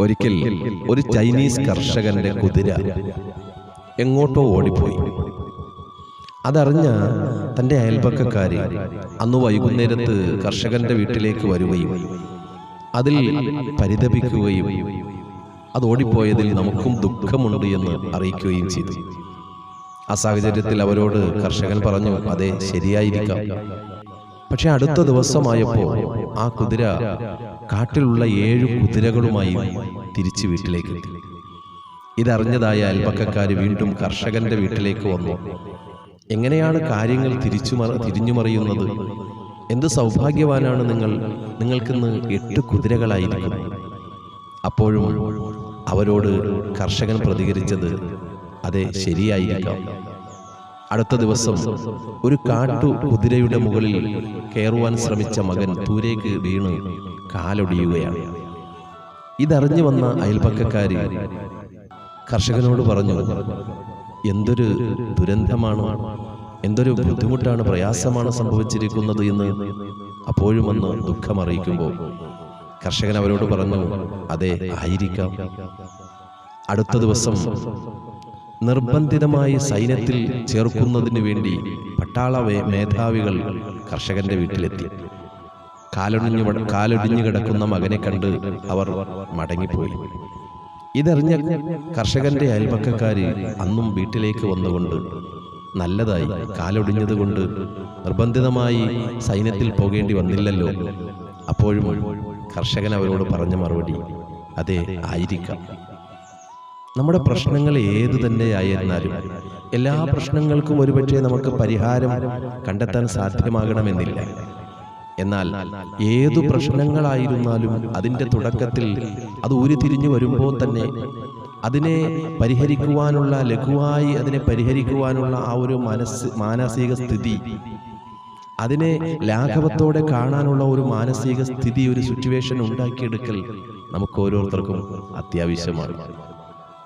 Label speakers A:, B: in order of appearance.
A: ഒരിക്കൽ ഒരു ചൈനീസ് കർഷകന്റെ കുതിര എങ്ങോട്ടോ ഓടിപ്പോയി. അതറിഞ്ഞ തന്റെ അയൽപക്കക്കാരി അന്ന് വൈകുന്നേരത്ത് കർഷകന്റെ വീട്ടിലേക്ക് വരികയും അതിൽ പരിതപിക്കുകയും അത് ഓടിപ്പോയതിൽ നമുക്കും ദുഃഖമുണ്ട് എന്ന് അറിയിക്കുകയും ചെയ്തു. ആ സാഹചര്യത്തിൽ അവരോട് കർഷകൻ പറഞ്ഞു അതെ ശരിയായിരിക്കാം. പക്ഷെ അടുത്ത ദിവസമായപ്പോൾ ആ കുതിര കാട്ടിലുള്ള ഏഴു കുതിരകളുമായി തിരിച്ചു വീട്ടിലേക്ക് എത്തി. ഇതറിഞ്ഞതായ അയൽപക്കക്കാർ വീണ്ടും കർഷകന്റെ വീട്ടിലേക്ക് വന്നു. എങ്ങനെയാണ് കാര്യങ്ങൾ തിരിച്ചു തിരിഞ്ഞു തിരിഞ്ഞുമറിയുന്നത്? എന്ത് സൗഭാഗ്യവാനാണ് നിങ്ങൾ? നിങ്ങൾക്കിന്ന് എട്ട് കുതിരകളായിരിക്കുന്നു അപ്പോഴും അവരോട് കർഷകൻ പ്രതികരിച്ചത് അതെ ശരിയായിരിക്കാം. അടുത്ത ദിവസം ഒരു കാട്ടു കുതിരയുടെ മുകളിൽ കയറുവാൻ ശ്രമിച്ച മകൻ ദൂരേക്ക് വീണ് കാലൊടിയുകയാണ്. ഇതറിഞ്ഞു വന്ന അയൽപക്കക്കാരി കർഷകനോട് പറഞ്ഞു എന്തൊരു ദുരന്തമാണ് എന്തൊരു ബുദ്ധിമുട്ടാണ് പ്രയാസമാണ് സംഭവിച്ചിരിക്കുന്നത് എന്ന് അപ്പോഴും വന്ന് ദുഃഖമറിയിക്കുമ്പോൾ. കർഷകൻ അവരോട് പറഞ്ഞു അതെ ആയിരിക്കാം. അടുത്ത ദിവസം നിർബന്ധിതമായി സൈന്യത്തിൽ ചേർക്കുന്നതിന് വേണ്ടി പട്ടാള മേധാവികൾ കർഷകന്റെ വീട്ടിലെത്തി. കാലൊടിഞ്ഞു കാലൊടിഞ്ഞു കിടക്കുന്ന മകനെ കണ്ട് അവർ മടങ്ങിപ്പോയി. ഇതറിഞ്ഞ കർഷകന്റെ അയൽപക്കക്കാര് അന്നും വീട്ടിലേക്ക് വന്നുകൊണ്ട് നല്ലതായി കാലൊടിഞ്ഞതുകൊണ്ട് നിർബന്ധിതമായി സൈന്യത്തിൽ പോകേണ്ടി വന്നില്ലല്ലോ. അപ്പോഴും കർഷകൻ അവരോട് പറഞ്ഞ മറുപടി അതെ ആയിരിക്കാം. നമ്മുടെ പ്രശ്നങ്ങൾ ഏതു തന്നെയായിരുന്നാലും എല്ലാ പ്രശ്നങ്ങൾക്കും ഒരുപക്ഷെ നമുക്ക് പരിഹാരം കണ്ടെത്താൻ സാധ്യമാകണമെന്നില്ല. എന്നാൽ ഏതു പ്രശ്നങ്ങളായിരുന്നാലും അതിന്റെ തുടക്കത്തിൽ അത് ഉരുതിരിഞ്ഞു വരുമ്പോൾ തന്നെ അതിനെ പരിഹരിക്കുവാനുള്ള ലഘുവായി അതിനെ പരിഹരിക്കുവാനുള്ള ആ ഒരു മനസ് മാനസിക സ്ഥിതി അതിനെ ലാഘവത്തോടെ കാണാനുള്ള ഒരു മാനസിക സ്ഥിതി ഒരു സിറ്റുവേഷൻ ഉണ്ടാക്കിയെടുക്കൽ നമുക്ക് ഓരോരുത്തർക്കും അത്യാവശ്യമാണ്.